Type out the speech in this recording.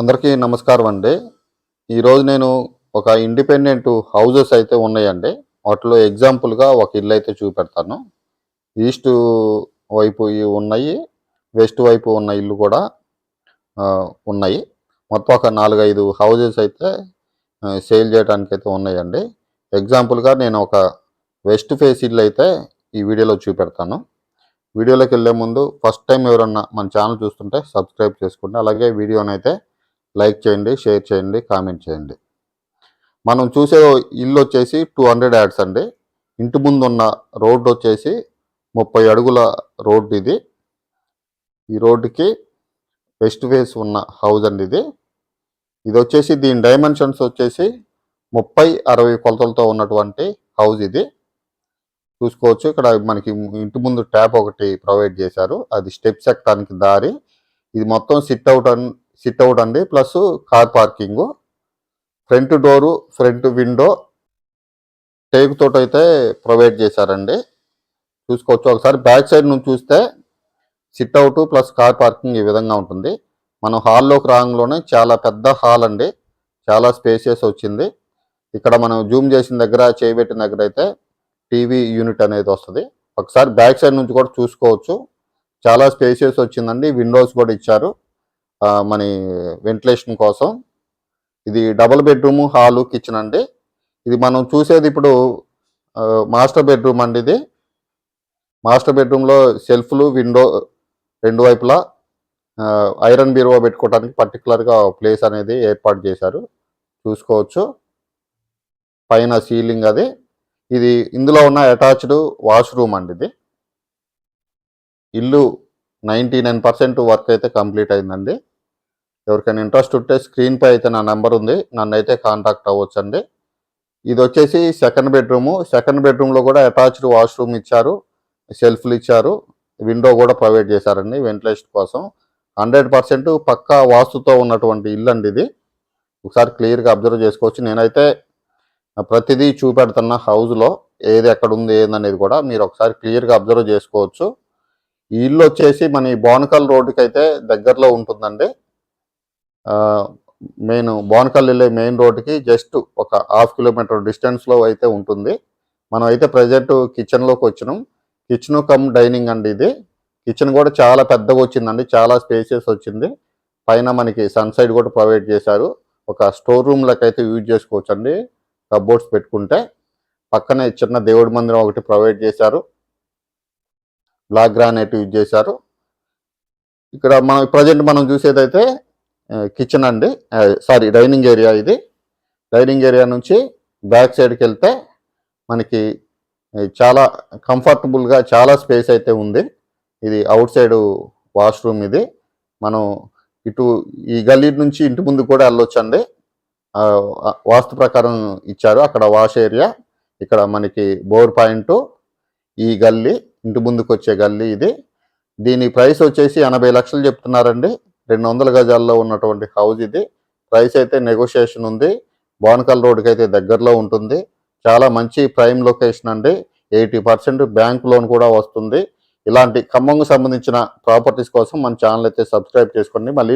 అందరికీ నమస్కారం అండి. ఈరోజు నేను ఒక ఇండిపెండెంట్ హౌజెస్ అయితే ఉన్నాయండి. వాటిలో ఎగ్జాంపుల్గా ఒక ఇల్లు అయితే చూపెడతాను. ఈస్ట్ వైపు ఇవి ఉన్నాయి వెస్ట్ వైపు ఉన్న ఇల్లు కూడా ఉన్నాయి. మొత్తం ఒక నాలుగైదు హౌజెస్ అయితే సేల్ చేయడానికి అయితే ఉన్నాయండి ఎగ్జాంపుల్గా నేను ఒక వెస్ట్ ఫేస్ ఇల్లు అయితే ఈ వీడియోలో చూపెడతాను. వీడియోలోకి వెళ్ళే ముందు ఫస్ట్ టైం ఎవరన్నా మన ఛానల్ చూస్తుంటే సబ్స్క్రైబ్ చేసుకోండి. అలాగే వీడియోనైతే అయితే లైక్ చేయండి షేర్ చేయండి కామెంట్ చేయండి. మనం చూసే ఇల్లు వచ్చేసి టూ హండ్రెడ్ యాడ్స్ అండి. ఇంటి ముందు ఉన్న రోడ్డు వచ్చేసి ముప్పై అడుగుల రోడ్డు ఇది. ఈ రోడ్డుకి వెస్ట్ ఫేస్ ఉన్న హౌస్ అండి ఇది. ఇది వచ్చేసి దీని డైమెన్షన్స్ వచ్చేసి ముప్పై అరవై కొలతలతో ఉన్నటువంటి హౌస్ ఇది. చూసుకోవచ్చు ఇక్కడ మనకి ఇంటి ముందు ట్యాప్ ఒకటి ప్రొవైడ్ చేశారు. అది స్టెప్స్ ఎక్కడానికి దారి. ఇది మొత్తం sit out sit out sit out అండి plus car parking. Front door front window take అయితే ప్రొవైడ్ చేశారండి. చూసుకోవచ్చు. ఒకసారి బ్యాక్ సైడ్ నుంచి చూస్తే sit out plus car parking ఈ విధంగా ఉంటుంది. మనం హాల్లోకి రాగంలోనే చాలా పెద్ద హాల్ అండి. చాలా స్పేసియస్ వచ్చింది. ఇక్కడ మనం జూమ్ చేసిన దగ్గర చేయబెట్టిన దగ్గర అయితే టీవీ యూనిట్ అనేది వస్తుంది. ఒకసారి బ్యాక్ సైడ్ నుంచి కూడా చూసుకోవచ్చు. చాలా స్పేసియస్ వచ్చిందండి. విండోస్ కూడా ఇచ్చారు. మన వెంటిలేషన్ కోసం. ఇది డబుల్ బెడ్రూమ్ హాలు కిచెన్ అండి. ఇది మనం చూసేది ఇప్పుడు మాస్టర్ బెడ్రూమ్ అండి ఇది. మాస్టర్ బెడ్రూమ్లో సెల్ఫ్లు విండో రెండు వైపులా ఐరన్ బీరువా పెట్టుకోవడానికి పర్టికులర్గా ప్లేస్ అనేది ఏర్పాటు చేశారు. చూసుకోవచ్చు. పైన సీలింగ్ అది. ఇది ఇందులో ఉన్న అటాచ్డ్ వాష్రూమ్ అండి ఇది. ఇల్లు నైంటీ నైన్ పర్సెంట్ వర్క్ అయితే కంప్లీట్ అయిందండి. ఎవరికైనా ఇంట్రెస్ట్ ఉంటే స్క్రీన్పై అయితే నా నెంబర్ ఉంది. నన్ను అయితే కాంటాక్ట్ అవ్వచ్చండి. ఇది వచ్చేసి సెకండ్ బెడ్రూము. సెకండ్ బెడ్రూమ్లో కూడా అటాచ్డ్ వాష్రూమ్ ఇచ్చారు. సెల్ఫ్లు ఇచ్చారు. విండో కూడా ప్రొవైడ్ చేశారండి వెంటిలేషన్ కోసం. హండ్రెడ్ పర్సెంట్ పక్కా వాస్తుతో ఉన్నటువంటి ఇల్లు అండి ఇది. ఒకసారి క్లియర్గా అబ్జర్వ్ చేసుకోవచ్చు. నేనైతే ప్రతిదీ చూపెడుతున్న హౌస్లో ఏది ఎక్కడ ఉంది ఏందనేది కూడా మీరు ఒకసారి క్లియర్గా అబ్జర్వ్ చేసుకోవచ్చు. ఈ ఇల్లు వచ్చేసి మన ఈ బోనకల్ రోడ్డుకి అయితే దగ్గరలో ఉంటుందండి. మెయిన్ బోనకల్ వెళ్ళే మెయిన్ రోడ్డుకి జస్ట్ ఒక హాఫ్ కిలోమీటర్ డిస్టెన్స్లో అయితే ఉంటుంది. మనం అయితే ప్రజెంట్ కిచెన్లోకి వచ్చినాం. కిచెన్ కమ్ డైనింగ్ అండి ఇది. కిచెన్ కూడా చాలా పెద్దగా వచ్చిందండి. చాలా స్పేసెస్ వచ్చింది. పైన మనకి సన్ సైడ్ కూడా ప్రొవైడ్ చేశారు. ఒక స్టోర్ రూమ్ లెక్క అయితే యూజ్ చేసుకోవచ్చు అండి కబోర్డ్స్ పెట్టుకుంటే. పక్కనే చిన్న దేవుడి మందిరం ఒకటి ప్రొవైడ్ చేశారు. బ్లాక్ గ్రానైట్ యూజ్ చేశారు. ఇక్కడ మనం ప్రజెంట్ మనం చూసేదైతే కిచెన్ అండి. సారీ డైనింగ్ ఏరియా ఇది. డైనింగ్ ఏరియా నుంచి బ్యాక్ సైడ్కి వెళ్తే మనకి చాలా కంఫర్టబుల్గా చాలా స్పేస్ అయితే ఉంది. ఇది అవుట్ సైడ్ వాష్రూమ్ ఇది. మనం ఇటు ఈ గల్లీ నుంచి ఇంటి ముందు కూడా వెళ్ళొచ్చండి. వాస్తు ప్రకారం ఇచ్చారు. అక్కడ వాష్ ఏరియా ఇక్కడ మనకి బోర్ పాయింట్ ఈ గల్లీ ఇంటి ముందుకు వచ్చే గల్లీ ఇది. దీని ప్రైస్ వచ్చేసి ఎనభై లక్షలు చెప్తున్నారండి. రెండు వందల గజాల్లో ఉన్నటువంటి హౌస్ ఇది. ప్రైస్ అయితే నెగోషియేషన్ ఉంది. బోనకల్ రోడ్కి అయితే దగ్గరలో ఉంటుంది. చాలా మంచి ప్రైమ్ లొకేషన్ అండి. ఎయిటీ పర్సెంట్ బ్యాంక్ లోన్ కూడా వస్తుంది. ఇలాంటి ఖమ్మంకు సంబంధించిన ప్రాపర్టీస్ కోసం మన ఛానల్ అయితే సబ్స్క్రైబ్ చేసుకోండి. మళ్ళీ